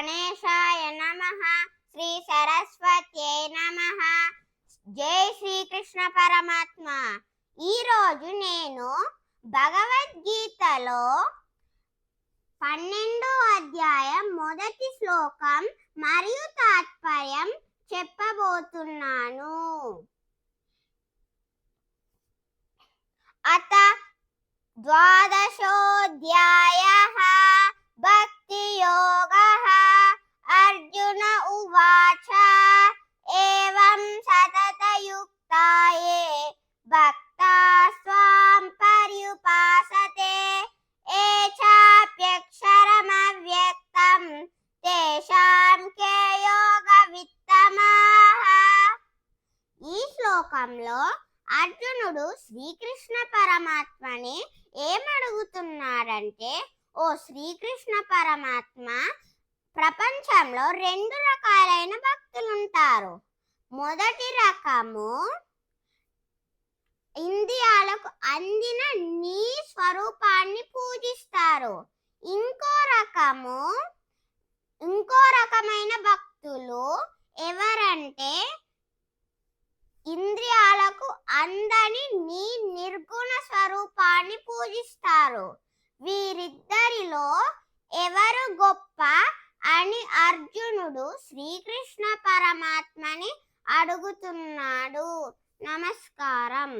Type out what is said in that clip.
గణేశాయ నమ. శ్రీ సరస్వత్యై నమ. జై శ్రీకృష్ణ పరమాత్మ. ఈరోజు నేను భగవద్గీతలో పన్నెండో అధ్యాయం మొదటి శ్లోకం మరియు తాత్పర్యం చెప్పబోతున్నాను. అత ద్వాదశోధ్యాయ. భక్తా స్వాం పర్యుపాసతే ఏ చాప్యక్షరమవ్యక్తం తేషాం కే యోగ విత్తమాహ ఈ శ్లోకంలో అర్జునుడు శ్రీకృష్ణ పరమాత్మని ఏమడుగుతున్నాడంటే ఓ శ్రీకృష్ణ పరమాత్మ ప్రపంచంలో రెండు రకాలైన భక్తులుంటారు. మొదటి రకము అందిన నీ స్వరూపాన్ని పూజిస్తారు. ఇంకో రకము ఇంకో రకమైన భక్తులు ఎవరంటే ఇంద్రియాలకు అందని నీ నిర్గుణ స్వరూపాన్ని పూజిస్తారు. వీరిద్దరిలో ఎవరు గొప్ప అని అర్జునుడు శ్రీకృష్ణ పరమాత్మని అడుగుతున్నాడు. నమస్కారం.